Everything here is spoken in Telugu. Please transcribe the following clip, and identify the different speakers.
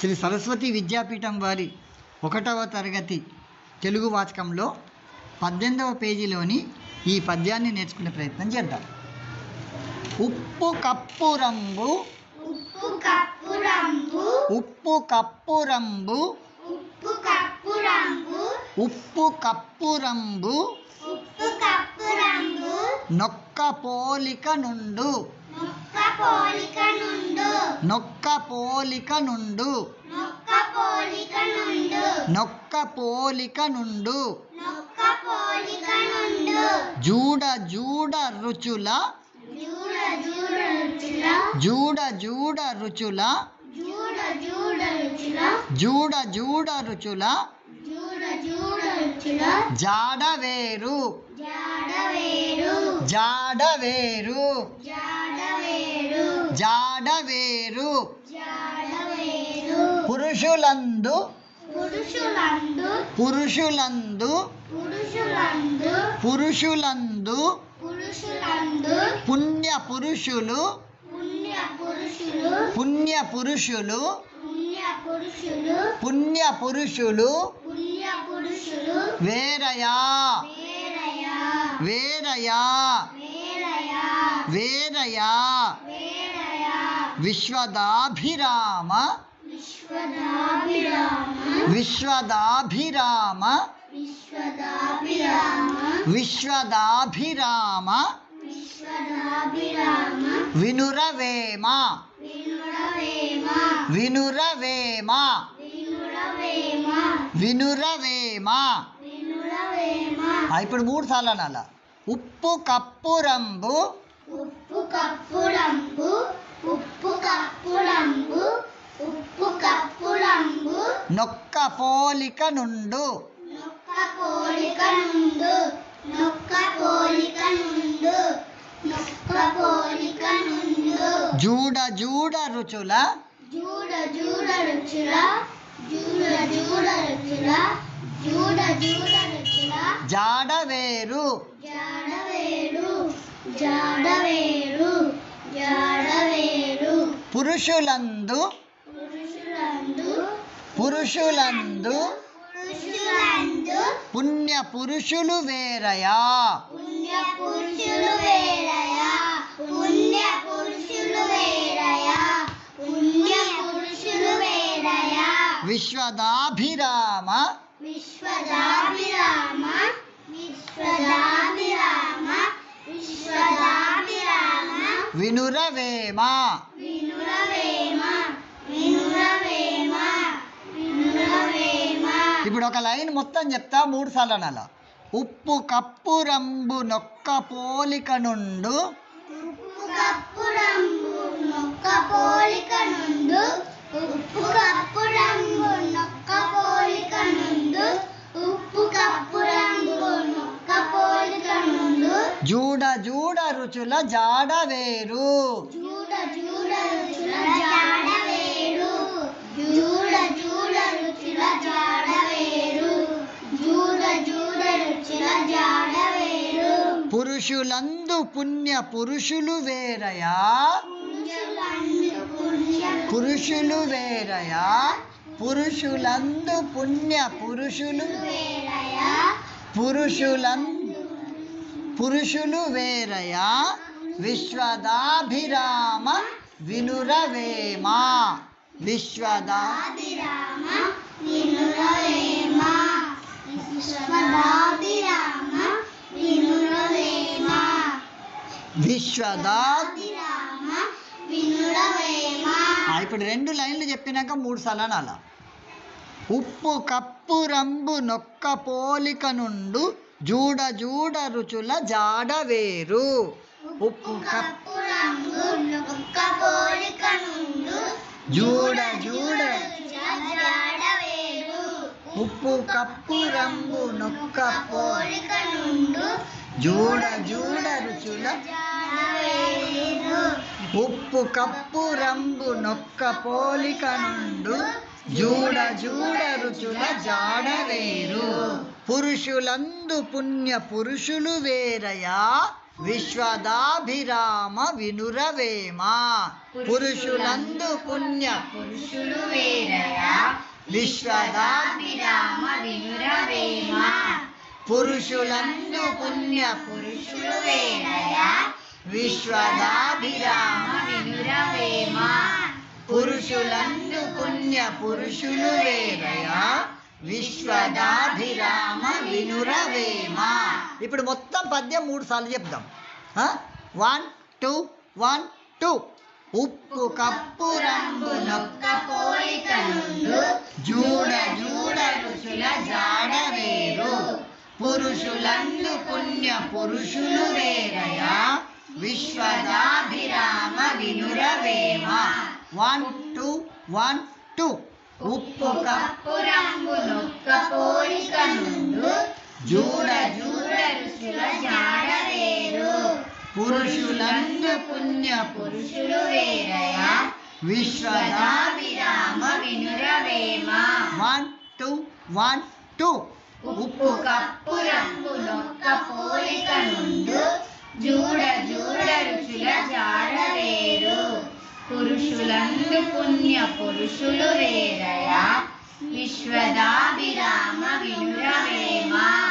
Speaker 1: శ్రీ సరస్వతి విద్యాపీఠం వారి ఒకటవ తరగతి తెలుగు వాచకంలో పద్దెనిమిదవ పేజీలోని ఈ పద్యాన్ని నేర్చుకునే ప్రయత్నం చేద్దాం. ఉప్పు కప్పు రంబు
Speaker 2: ఉప్పు కప్పు రంగు.
Speaker 1: ఉప్పు కప్పు రంబు
Speaker 2: ఉప్పు కప్పు రంగు.
Speaker 1: ఉప్పు కప్పు రంబు
Speaker 2: ఉప్పు కప్పు రంగు.
Speaker 1: నొక్క పోలిక నుండు
Speaker 2: మొక్క పోలిక నుండు.
Speaker 1: నొక్క పోలిక నుండు
Speaker 2: మొక్క పోలిక నుండు
Speaker 1: నొక్క పోలిక నుండు
Speaker 2: నొక్క పోలిక నుండు
Speaker 1: జూడ జూడ రుచుల.
Speaker 2: జూడ జూడ రుచుల.
Speaker 1: జూడ జూడ రుచుల.
Speaker 2: జూడ జూడ రుచుల.
Speaker 1: జూడ జూడ రుచుల
Speaker 2: జూడ జూడ రుచుల
Speaker 1: జాడ వేరు
Speaker 2: జాడ వేరు
Speaker 1: జాడ వేరు
Speaker 2: జాడ వేరు
Speaker 1: జాడ వేరు
Speaker 2: జాడ వేరు
Speaker 1: పురుషులందు
Speaker 2: పురుషులందు
Speaker 1: పురుషులందు
Speaker 2: పురుషులందు
Speaker 1: పురుషులందు
Speaker 2: పురుషులందు
Speaker 1: పుణ్య పురుషులు
Speaker 2: పుణ్య పురుషులు
Speaker 1: పుణ్య పురుషులు
Speaker 2: పుణ్య పురుషులు
Speaker 1: పుణ్య పురుషులు
Speaker 2: పుణ్య పురుషులు
Speaker 1: వేరయా.
Speaker 2: వేరయా.
Speaker 1: వేరయా.
Speaker 2: వేరయా.
Speaker 1: వేరయా.
Speaker 2: వేరయా.
Speaker 1: విశ్వదాభిరామ
Speaker 2: విశ్వదాభిరామ
Speaker 1: విశ్వదాభిరామ వినురవేమ
Speaker 2: వినురవేమ
Speaker 1: వినురవేమ ఇప్పుడు మూడు సార్లు అనాల. ఉప్పు కప్పు రంబు
Speaker 2: ఉప్పు కప్పు రంగు ఉప్పు కప్పు రంగు ఉప్పు కప్పు రంగు
Speaker 1: నొక్క పోలిక నుండు.
Speaker 2: నొక్క పోలిక నుండు నొక్క పోలిక నుండు నొక్క పోలిక నుండు.
Speaker 1: జూడ జూడ రుచుల.
Speaker 2: జూడ జూడ రుచుల జూడ జూడ రుచుల జూడ జూడ రుచుల.
Speaker 1: జాడ వేరు.
Speaker 2: జాడ వేరు జాడ వేరు జాడ
Speaker 1: పురుషులందు
Speaker 2: పురుషులందు
Speaker 1: పుణ్య పురుషులు వేరయా? విశ్వదాభిరామ
Speaker 2: విశ్వదాభిరామ విశ్వదాభిరామ
Speaker 1: వినురవేమ. ఇప్పుడు ఒక లైన్ మొత్తం చెప్తా మూడు సార్లు అనాల ఉప్పు కప్పు రంబు నొక్క పోలిక నుండు.
Speaker 2: ఉప్పు కప్పు రంగు నొక్క పోలిక నుండు ఉప్పు కప్పు రంగు నొక్క పోలిక నుండు ఉప్పు కప్పు రంగు నొక్క పోలిక నుండు
Speaker 1: జూడ జూడ రుచుల జాడ వేరు.
Speaker 2: జూడ జూడ రుచుల జాడ వేరు. జూడ జూడ రుచుల జాడ వేరు. జూడ జూడ రుచుల జాడ వేరు.
Speaker 1: పురుషులందు పుణ్య పురుషులు వేరయా?
Speaker 2: పురుషులందు పుణ్య
Speaker 1: పురుషులు వేరయా? పురుషులందు పుణ్య పురుషులు పురుషులందు పురుషులు వేరయా విశ్వదాభిరామ వినురవేమ విశ్వదా విశ్వదా ఇప్పుడు రెండు లైన్లు చెప్పినాక మూడు సార్లు అనాల ఉప్పు కప్పు రంబు నొక్క పోలిక నుండు జూడ జూడ రుచుల జాడ వేరు. ఉప్పు కప్పు జూడ జూడ ఉప్పు కప్పు రంగు నొక్క
Speaker 2: పోలిక నుండు
Speaker 1: జూడ జూడ రుచుల ఉప్పు కప్పు రంగు నొక్క పోలిక నుండు జూడ జూడ రుచుల జాడ వేరు. పురుషులందు పుణ్య పురుషులు వేరయా. విశ్వదాభిరామ వినురవేమ. పురుషులందు పుణ్య
Speaker 2: పురుషులు వేరయా.
Speaker 1: విశ్వదాభిరామ
Speaker 2: విశ్వదాభిరామ వినురవేమ.
Speaker 1: పురుషులందు పుణ్య
Speaker 2: పురుషులు వేరయా.
Speaker 1: విశ్వదాభిరామ
Speaker 2: వినురవేమ.
Speaker 1: పురుషులందు పుణ్య పురుషులు వేరయా? విశ్వదాభిరామ వినురవేమ. ఇప్పుడు మొత్తం పద్యం మూడు సార్లు చెప్దాం. వన్ టూ వన్ టూ ఉప్పు కప్పు రంగు నొక్క
Speaker 2: పోలిక
Speaker 1: జూడ జూడ ఋషుల జాడ వేరు. పురుషులందు పుణ్య పురుషులు వేరయా? విశ్వదాభిరామ వినురవేమ. One two one two. ఉప్పు కప్పు
Speaker 2: రంగు నొక్క పోలిక నుండు
Speaker 1: జూడ
Speaker 2: జూడ ఋషుల జాడవేరు
Speaker 1: పురుషులందు పుణ్య
Speaker 2: పురుషులు వేరయా?
Speaker 1: విశ్వదాభిరామ
Speaker 2: విశ్వదాభిరామ వినురవేమ.
Speaker 1: One two one two.
Speaker 2: ఉప్పు కప్పు రంగు నొక్క పోలిక నుండు జూడ పురుషులందు పుణ్య పురుషులు వేరయా. విశ్వదాభిరామ వినురవేమా.